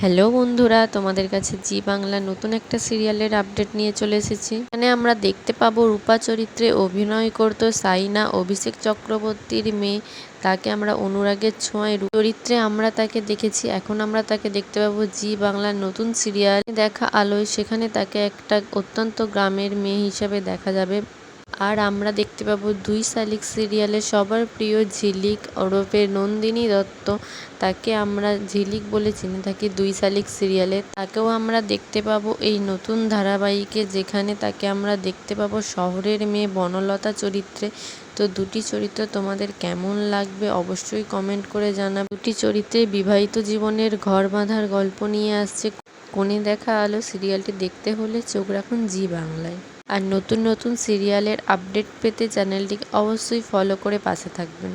Hello বন্ধুরা, তোমাদের কাছে জি বাংলা নতুন একটা সিরিয়ালের আপডেট নিয়ে চলে এসেছি। এখানে আমরা দেখতে পাবো রূপা চরিত্রে অভিনয় করতো সাইনা অভিষেক চক্রবর্তীর মেয়ে। তাকে আমরা অনুরাগের ছোঁয়ায় চরিত্রে আমরা তাকে দেখেছি। এখন আমরা তাকে দেখতে পাবো জি বাংলার নতুন সিরিয়াল। দেখা আলোয় সেখানে তাকে একটা অত্যন্ত গ্রামের মেয়ে হিসাবে দেখা যাবে। আর আমরা দেখতে পাবো দুই শালিক সিরিয়ালে সবার প্রিয় ঝিলিক ওরফে নন্দিনী দত্ত। তাকে আমরা ঝিলিক বলে চিনে থাকি দুই শালিক সিরিয়ালে। তাকেও আমরা দেখতে পাবো এই নতুন ধারাবাহিকে যেখানে তাকে আমরা দেখতে পাবো শহরের মেয়ে বনলতা চরিত্রে। তো দুটি চরিত্র তোমাদের কেমন লাগবে অবশ্যই কমেন্ট করে জানাবে। দুটি চরিত্রে বিবাহিত জীবনের ঘর বাঁধার গল্প নিয়ে আসছে। কোণে দেখা আলো সিরিয়ালটি দেখতে হলে চোখ রাখুন জি বাংলায়। আর নতুন নতুন সিরিয়ালের আপডেট পেতে চ্যানেলটিকে অবশ্যই ফলো করে পাশে থাকবেন।